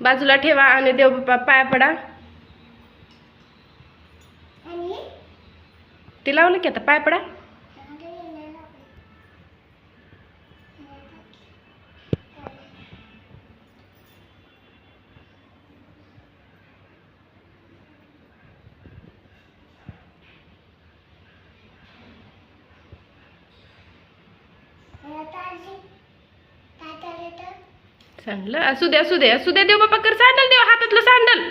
बाजूला ठेवा आणि देवबाप्पा पाया पडा. ते लावलं की आता? पाय पडा. सांडलं असू दे असू दे. असू दे देव बाप्पा कर सँडल देव हातातलं सँडल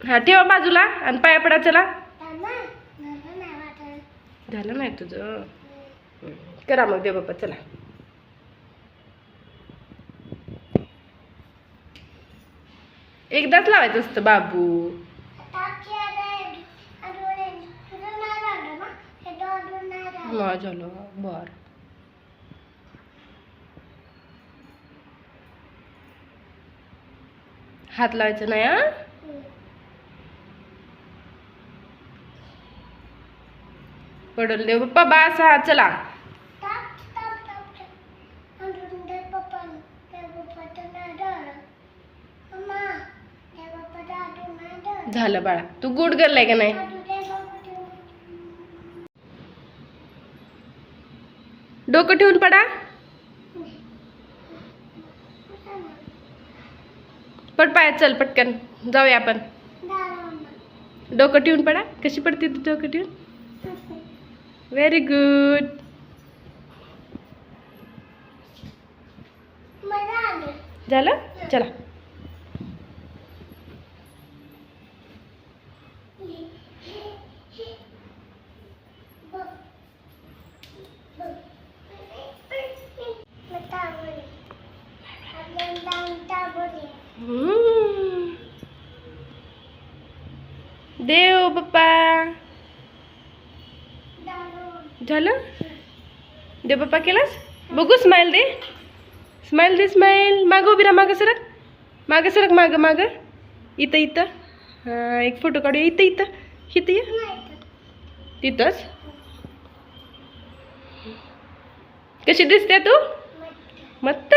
हा ठेवा बाजूला आणि पाया पडा चला. झालं नाही तुझं. करा मग देव बाप्पा चला. एकदाच लावायचं असतं बाबू. झालं बर. हात लावायचं नाही हा? पडल देव बाप्पा बास हा चला. झालं बाळा. तू गुड करलाय का नाही? डोकं ठेवून पडा. पड पायात चल पटकन. जाऊया आपण. डोकं ठेवून पडा. कशी पडते तू डोकं ठेवून? व्हेरी गुड झालं? चला. देव बाप्पा. झालं? देव बाप्पा केलास? बघू स्माइल दे. स्माइल दे स्माइल मागं उभी राहा मागं सरक. मागं सरक मागं मागं. इथं इथं. हां एक फोटो काढूया इथं इथं. इथं ये. तिथंच. कशी दिसते तू? मस्त.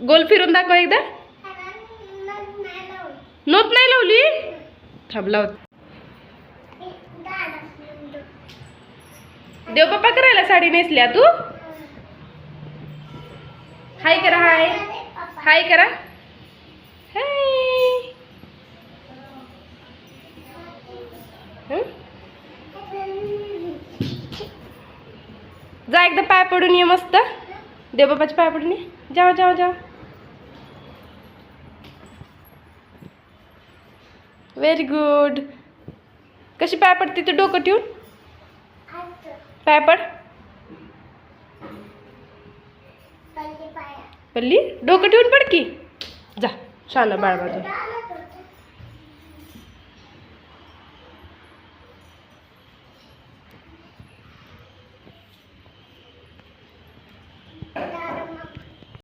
गोल फिरून दाखव एकदा. नोट नाही लावली? थांबला देवबाप्पा करायला साडी नेसल्या तू? हाय करा हाय. हाय करा. हाय? जा एकदा पाय पडून ये मस्त. देवबाप्पाचे पाय पडून ये. जावा जावा जावा व्हेरी गुड कशी पाय पडते तू डोकं ठेवून? पाय पड. पल्ली डोकं ठेवून पड की. जा शाला बाळ माझं